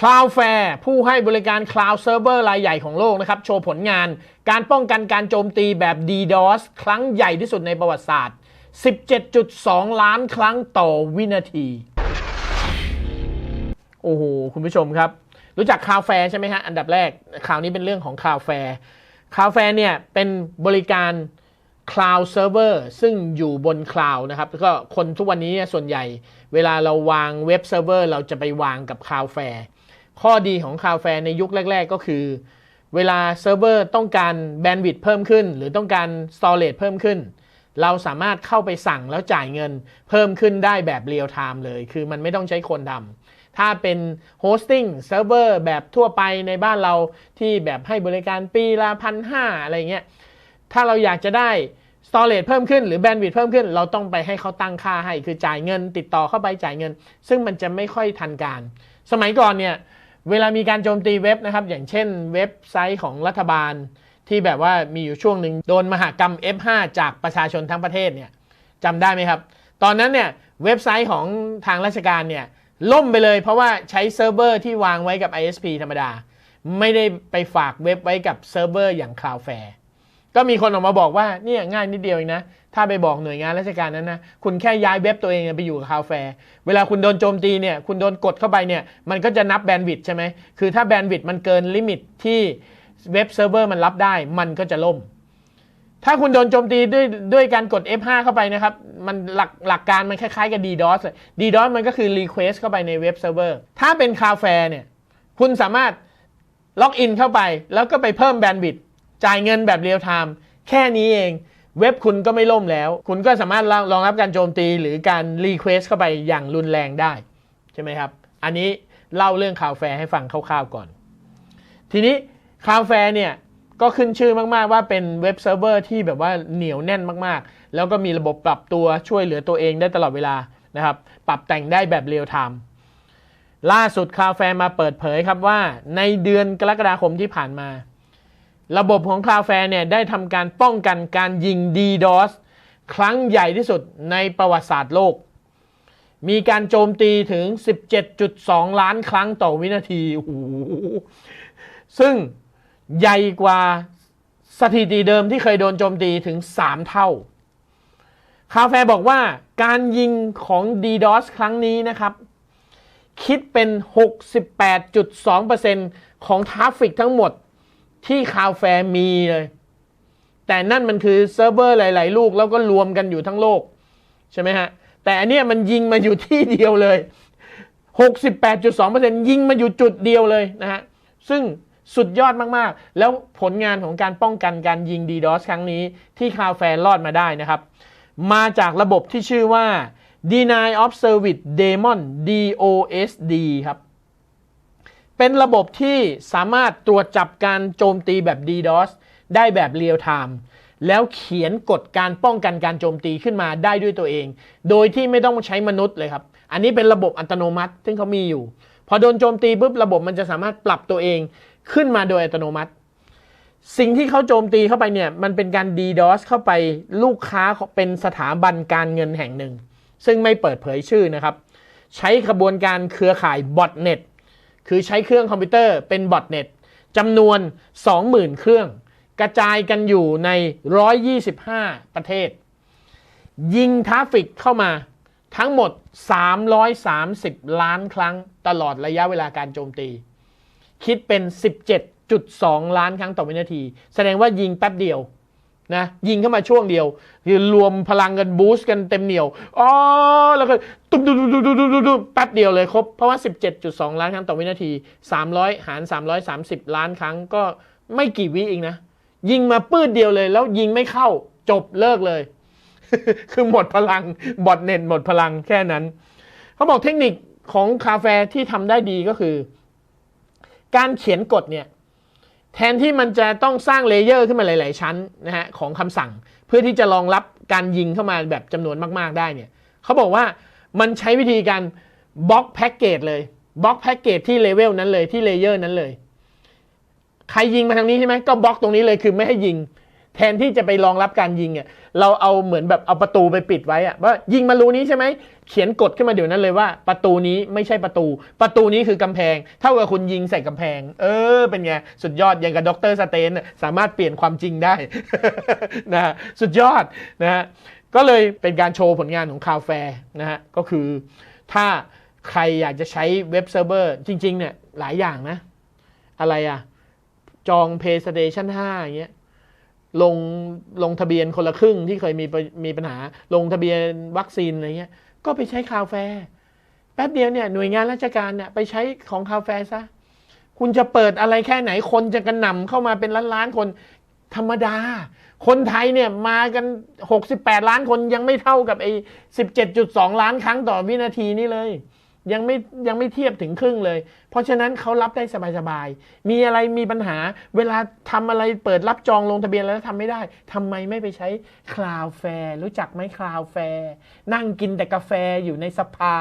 Cloudflare ผู้ให้บริการ Cloud Server รายใหญ่ของโลกนะครับ โชว์ผลงานการป้องกันการโจมตีแบบ DDoS ครั้งใหญ่ที่สุดในประวัติศาสตร์ 17.2 ล้านครั้งต่อวินาที โอ้โห คุณผู้ชมครับ รู้จัก Cloudflare ใช่ไหมฮะ อันดับแรกข่าวนี้เป็นเรื่องของ Cloudflare Cloudflare เนี่ยเป็นบริการ Cloud Server ซึ่งอยู่บน Cloud นะครับแล้วก็คนทุกวันนี้ส่วนใหญ่ เวลาเราวางเว็บเซิร์ฟเวอร์เราจะไปวางกับ Cloudflare ข้อดีของ Cloudflare ในยุคแรก ๆ ก็คือ เวลาเซิร์ฟเวอร์ต้องการแบนด์วิดต์เพิ่มขึ้น หรือต้องการ storage เพิ่มขึ้น เราสามารถเข้าไปสั่งแล้วจ่ายเงินเพิ่มขึ้นได้แบบเรียลไทม์เลย คือมันไม่ต้องใช้คนทำถ้าเป็นโฮสติ้งเซิร์ฟเวอร์แบบทั่วไปในบ้านเราที่แบบให้บริการปีละพันห้าอะไรเงี้ยถ้าเราอยากจะได้ storage เพิ่มขึ้นหรือแบนด์วิดต์เพิ่มขึ้น เราต้องไปให้เขาตั้งค่าให้ คือจ่ายเงิน ติดต่อเข้าไปจ่ายเงิน ซึ่งมันจะไม่ค่อยทันการ สมัยก่อนเนี่ย เวลามีการโจมตีเว็บนะครับ อย่างเช่นเว็บไซต์ของรัฐบาล ที่แบบว่ามีอยู่ช่วงหนึ่งโดนมหากรรม F5 จากประชาชนทั้งประเทศเนี่ยจำได้ไหมครับ ตอนนั้นเนี่ยเว็บไซต์ของทางราชการเนี่ยล่มไปเลยเพราะว่าใช้เซิร์ฟเวอร์ที่วางไว้กับ ISP ธรรมดา ไม่ได้ไปฝากเว็บไว้กับเซิร์ฟเวอร์อย่าง Cloudflare ก็มีคนออกมาบอกว่าเนี่ยง่ายนิดเดียวเองนะ ถ้าไปบอกหน่วยงานราชการนั้นนะ คุณแค่ย้ายเว็บตัวเองไปอยู่กับคาแฟเวลาคุณโดนโจมตีเนี่ยคุณโดนกดเข้าไปเนี่ยมันก็จะนับแบนด์วิดใช่ไหมคือถ้าแบนด์วิดมันเกินลิมิตที่เว็บเซิร์ฟเวอร์มันรับได้ มันก็จะล่ม ถ้าคุณโดนโจมตีด้วยด้วยการกด F5 เข้าไปนะครับ มันหลักหลักการมันคล้ายๆกับ DDoS DDoS มันก็คือ Request เข้าไปในเว็บเซิร์ฟเวอร์ถ้าเป็นคาแฟเนี่ยคุณสามารถล็อกอินเข้าไปแล้วก็ไปเพิ่มแบนด์วิด จ่ายเงินแบบเรียลไทม์แค่นี้เอง เว็บคุณก็ไม่ล่มแล้ว คุณก็สามารถรองรับการโจมตีหรือการรีเควสเข้าไปอย่างรุนแรงได้ ใช่ไหมครับ อันนี้เล่าเรื่องข่าวแฟร์ให้ฟังคร่าวๆก่อน ทีนี้ข่าวแฟร์เนี่ยก็ขึ้นชื่อมากๆว่าเป็นเว็บเซิร์ฟเวอร์ที่แบบว่าเหนียวแน่นมากๆ แล้วก็มีระบบปรับตัวช่วยเหลือตัวเองได้ตลอดเวลานะครับ ปรับแต่งได้แบบเรียลไทม์ล่าสุดคาแฟมาเปิดเผยครับว่าในเดือนกรกฎาคมที่ผ่านมา ระบบของ Cloudflare เนี่ยได้ทำการป้องกันการยิง DDoS ครั้งใหญ่ที่สุดในประวัติศาสตร์โลก มีการโจมตีถึง 17.2 ล้านครั้งต่อวินาทีโอ้โหซึ่งใหญ่กว่าสถิติเดิมที่เคยโดนโจมตีถึง 3 เท่า คาแฟบอกว่าการยิงของ DDoS ครั้งนี้นะครับ คิดเป็น 68.2%ของทราฟฟิกทั้งหมด ที่คาวแฟมีเลย แต่นั่นมันคือเซิร์ฟเวอร์หลาย ๆ ลูกแล้วก็รวมกันอยู่ทั้งโลก ใช่ไหมฮะ แต่อันเนี้ยมันยิงมาอยู่ที่เดียวเลย 68.2%ยิงมาอยู่จุดเดียวเลยนะฮะ ซึ่งสุดยอดมาก ๆ แล้วผลงานของการป้องกันการยิง DDoS ครั้งนี้ที่คาวแฟร์รอดมาได้นะครับ มาจากระบบที่ชื่อว่า Deny of Service Daemon DOSD ครับ เป็นระบบที่สามารถตรวจจับการโจมตีแบบ DDoS ได้แบบเรียลไทม์แล้วเขียนกฎการป้องกันการโจมตีขึ้นมาได้ด้วยตัวเอง โดยที่ไม่ต้องใช้มนุษย์เลยครับ อันนี้เป็นระบบอัตโนมัติ ซึ่งเขามีอยู่ พอโดนโจมตีปุ๊บระบบมันจะสามารถปรับตัวเองขึ้นมาโดยอัตโนมัติ สิ่งที่เขาโจมตีเข้าไปเนี่ย มันเป็นการ DDoS เข้าไปลูกค้าเป็นสถาบันการเงินแห่งหนึ่ง ซึ่งไม่เปิดเผยชื่อนะครับ ใช้ขบวนการเครือข่าย botnet คือใช้เครื่องคอมพิวเตอร์เป็น botnet จำนวน 20,000 เครื่อง กระจายกันอยู่ใน 125 ประเทศ ยิงทราฟฟิกเข้ามาทั้งหมด 330 ล้านครั้งตลอดระยะเวลาการโจมตี คิดเป็น 17.2 ล้านครั้งต่อวินาที แสดงว่ายิงแป๊บเดียว นะยิงเข้ามาช่วงเดียวคือรวมพลังกันบูสต์กันเต็มเหนียวอ๋อแล้วก็ตุ้มตุ้มตุ้มตุ้มตุ้มตุ้มแป๊บเดียวเลยครบ เพราะว่า 17.2 ล้านครั้งต่อวินาที 300 หาร 330 ล้านครั้งก็ไม่กี่วิเองนะ ยิงมาปื้ดเดียวเลย แล้วยิงไม่เข้าจบเลิกเลย คือหมดพลังบอดเน็ตหมดพลังแค่นั้น เขาบอกเทคนิคของคาเฟ่ที่ทำได้ดีก็คือ การเขียนกฎเนี่ย แทนที่มันจะต้องสร้างเลเยอร์ขึ้นมาหลาย ๆ ชั้นนะฮะของคำสั่ง เพื่อที่จะรองรับการยิงเข้ามาแบบจำนวนมาก ๆ ได้เนี่ยเขาบอกว่ามันใช้วิธีการบล็อกแพ็กเกจเลยบล็อกแพ็กเกจที่เลเวลนั้นเลยที่เลเยอร์นั้นเลย ใครยิงมาทางนี้ใช่ไหมก็บล็อกตรงนี้เลยคือไม่ให้ยิง แทนที่จะไปรองรับการยิงอะเราเอาเหมือนแบบเอาประตูไปปิดไว้อะว่ายิงมารูนี้ใช่ไหมเขียนกฎขึ้นมาเดี๋ยวนั้นเลยว่า ประตูนี้ไม่ใช่ประตู ประตูนี้คือกำแพง เท่ากับคุณยิงใส่กำแพง เออ เป็นไง สุดยอดอย่างกับด็อกเตอร์สเตนน่ะสามารถเปลี่ยนความจริงได้นะสุดยอดนะฮะก็เลยเป็นการโชว์ผลงานของคาวแฟนะฮะก็คือถ้าใครอยากจะใช้เว็บเซิร์ฟเวอร์จริง ๆ เนี่ยหลายอย่างนะ อะไรอะจอง PlayStation 5อย่างเงี้ย ลงลงทะเบียนคนละครึ่งที่เคยมีมีปัญหา ลงทะเบียนวัคซีนอะไรเงี้ย ก็ไปใช้คาวแฟร์แป๊บเดียวเนี่ยหน่วยงานราชการเนี่ยไปใช้ของคาวแฟร์ซะคุณจะเปิดอะไรแค่ไหนคนจะกระหน่ำเข้ามาเป็นล้านล้านคนธรรมดา คนไทยเนี่ยมากัน 68 ล้านคนยังไม่เท่ากับไอ้17.2 ล้านครั้งต่อวินาทีนี่เลย ยังไม่ยังไม่เทียบถึงครึ่งเลย เพราะฉะนั้นเขารับได้สบายๆ มีอะไรมีปัญหาเวลาทำอะไรเปิดรับจองลงทะเบียนแล้วทำไม่ได้ทำไมไม่ไปใช้คลาวแฟร์รู้จักไหมคลาวแฟร์นั่งกินแต่กาแฟอยู่ในสภา